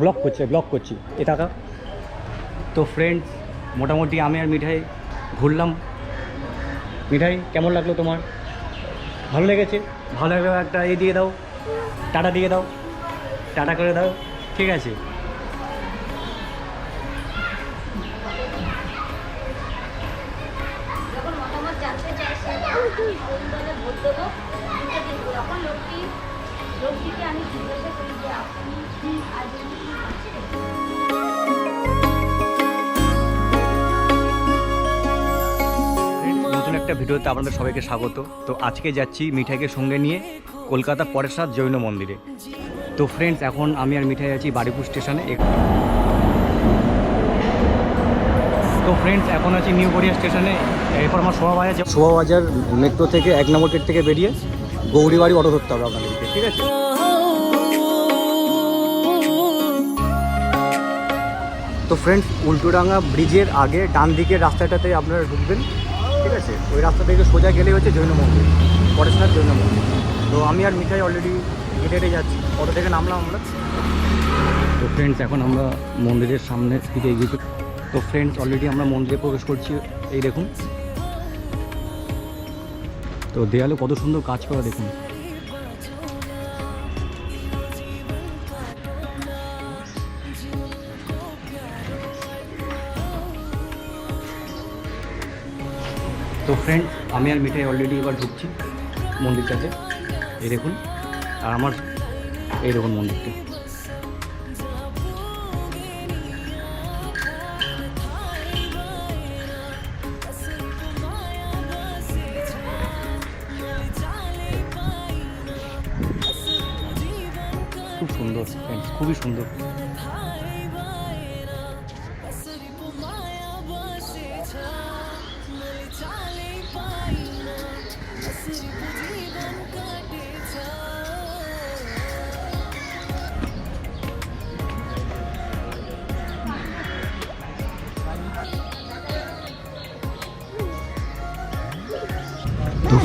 Block করছে block করছি। এ টাকা। তো ফ্রেন্ডস মোটামুটি আমি আর মিঠাই ঘুরলাম। মিঠাই, কেমন লাগল তোমার? ভালো লেগেছে? ভালো লাগলে, একটা এ দিয়ে দাও, টাটা দিয়ে দাও, টাটা করে দাও, ঠিক আছে। লোকটিকে আমি জিজ্ঞাসা করি যে আপনি কি আজ নতুন একটা ভিডিওতে আপনাদের সবাইকে স্বাগত। তো আজকে যাচ্ছি মিঠাইকে সঙ্গে নিয়ে কলকাতা পরেশনাথ জৈন মন্দিরে। তো ফ্রেন্ডস এখন আমি আর মিঠাই আছি বারিপুর স্টেশনে তো ফ্রেন্ডস এখন আছি নিউ গড়িয়া স্টেশনে এরপর আমার শোভাবাজার শোভাবাজার মেট্রো থেকে এক নম্বর গেট থেকে বেরিয়ে গৌরীবাড়ি অটো ধরতে হবে আপনাদেরকে ঠিক আছে? তো ফ্রেন্ডস উল্টোডাঙ্গা ব্রিজের আগে ডান দিকের রাস্তাটাতে আপনারা ঢুকবেন, ঠিক আছে? ওই রাস্তা থেকে সোজা গেলেই হচ্ছে জৈন মন্দির, পরেশনাথ জৈন মন্দির। তো আমি আর মিঠাই অলরেডি হেঁটে হেঁটে যাচ্ছি, অটো থেকে নামলাম আমরা। তো ফ্রেন্ডস এখন আমরা মন্দিরের সামনে দিকে এগিয়ে তো ফ্রেন্ডস অলরেডি আমরা মন্দিরে প্রবেশ করছি, এই দেখুন। তো দেয়ালে কত সুন্দর কাজ করা দেখুন। তো ফ্রেন্ড আমি আর মিঠাই অলরেডি এবার ঢুকছি মন্দিরটাতে। এই দেখুন, আর আমার এই দেখুন মন্দিরটা। সুন্দর খুবই সুন্দর।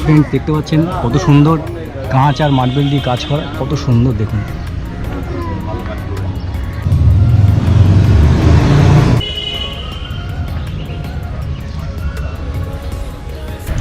ফ্রেন্ড দেখতে পাচ্ছেন কত সুন্দর কাঁচ আর মার্বেল দিয়ে কাজ করা, কত সুন্দর দেখুন।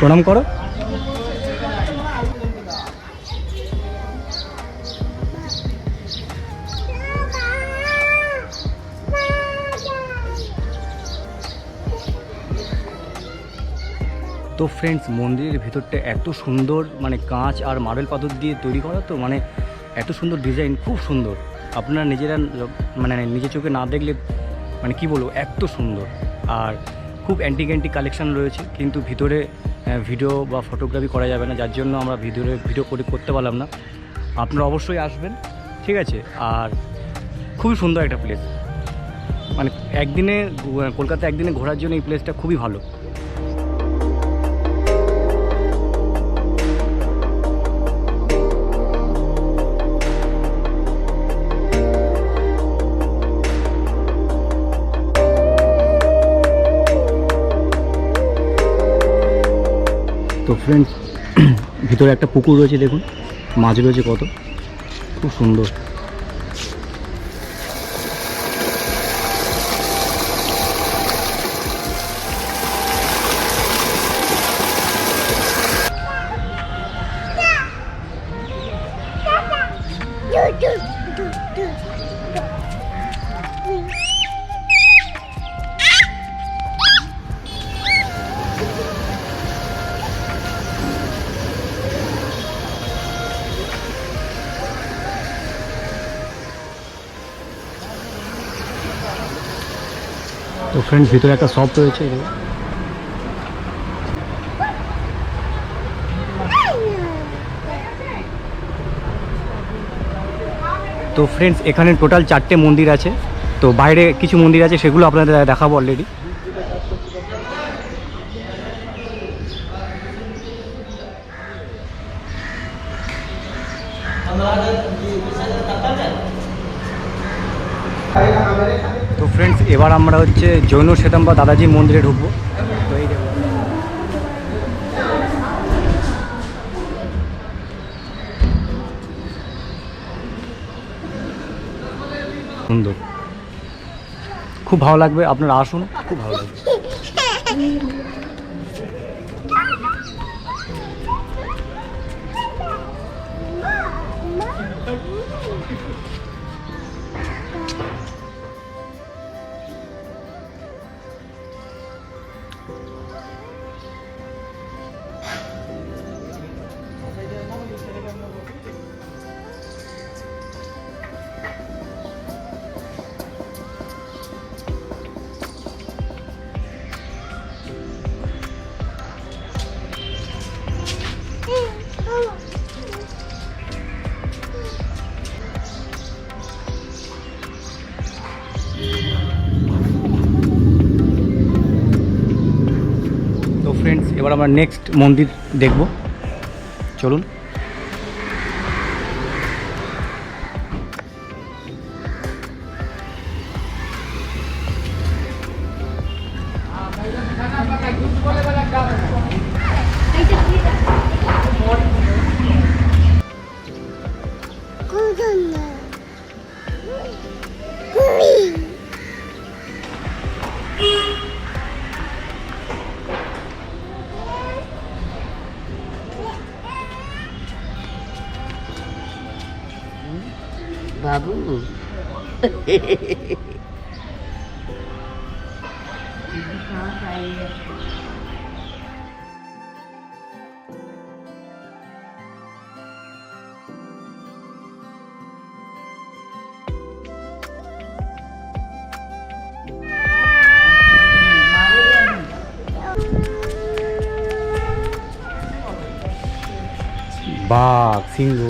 প্রণাম করো। তো ফ্রেন্ডস মন্দিরের ভেতরটা এত সুন্দর মানে কাঁচ আর মার্বেল পাথর দিয়ে তৈরি করা তো মানে এত সুন্দর ডিজাইন খুব সুন্দর। আপনারা নিজেরা মানে নিজের চোখে না দেখলে মানে কি বলব, এত সুন্দর। আর খুব অ্যান্টিক অ্যান্টিক কালেকশান রয়েছে, কিন্তু ভিতরে ভিডিও বা ফটোগ্রাফি করা যাবে না, যার জন্য আমরা ভিডিও ভিডিও করে করতে পারলাম না। আপনারা অবশ্যই আসবেন, ঠিক আছে? আর খুবই সুন্দর একটা প্লেস মানে একদিনে কলকাতা একদিনে ঘোরার জন্য এই প্লেসটা খুবই ভালো। তো ফ্রেন্ডস ভিতরে একটা পুকুর রয়েছে দেখুন মাছ রয়েছে কত খুব সুন্দর। ফ্রেন্ডস ভিতরে একটা শপ রয়েছে। তো ফ্রেন্ডস এখানে টোটাল চারটে মন্দির আছে। তো বাইরে কিছু মন্দির আছে, সেগুলো আপনাদের দেখাবো অলরেডি ফ্রেন্ডস এবার আমরা হচ্ছে জৈন শ্বেতাম্বা দাদাজি মন্দিরে ঢুকবো। সুন্দর। খুব ভালো লাগবে, আপনারা আসুন, খুব ভালো লাগবে। এবার আমরা নেক্সট মন্দির দেখব। চলুন। বাবু বাঘ সিংহ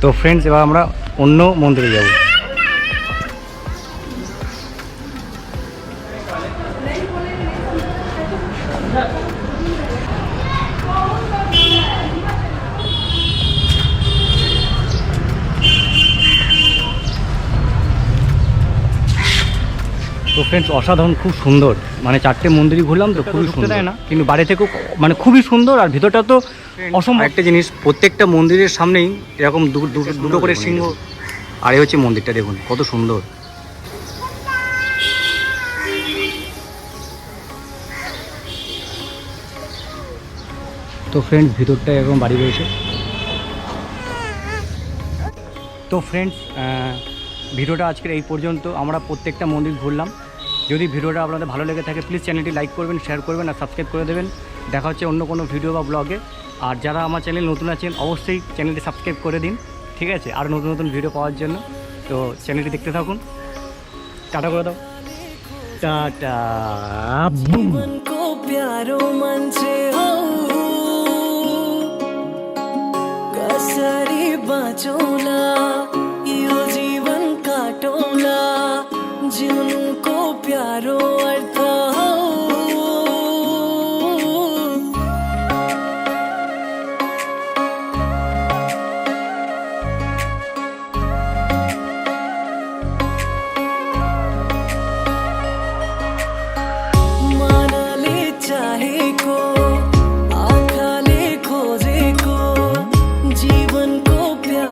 তো ফ্রেন্ডস এবার আমরা অন্য মন্দিরে যাব। তো ফ্রেন্ডস অসাধারণ খুব সুন্দর। মানে চারটে মন্দিরই ঘুরলাম তো খুবই সুন্দর। দেয় না? কিন্তু বাইরে থেকেও মানে খুবই সুন্দর আর ভিতরটা তো অসম্ভব। একটা জিনিস প্রত্যেকটা মন্দিরের সামনেই এরকম দুটো করে সিংহ। আর হচ্ছে মন্দিরটা দেখুন কত সুন্দর। তো ফ্রেন্ডস ভিতরটা এরকম বাড়ি রয়েছে। তো ফ্রেন্ডস ভিডিওটা আজকের এই পর্যন্ত আমরা প্রত্যেকটা মন্দির ঘুরলাম যদি ভিডিওটা আপনাদের ভালো লেগে থাকে প্লিজ চ্যানেলটি লাইক করবেন শেয়ার করবেন আর সাবস্ক্রাইব করে দেবেন দেখা হচ্ছে অন্য কোনো ভিডিও বা ব্লগে আর যারা আমার চ্যানেল নতুন আছেন অবশ্যই চ্যানেলটি সাবস্ক্রাইব করে দিন ঠিক আছে আর নতুন নতুন ভিডিও পাওয়ার জন্য তো চ্যানেলটি দেখতে থাকুন টাটা করে দাও টাটা বুম मन को प्यारो मन से हो कसरी बाँचौँला जिनको प्यारो अर्थ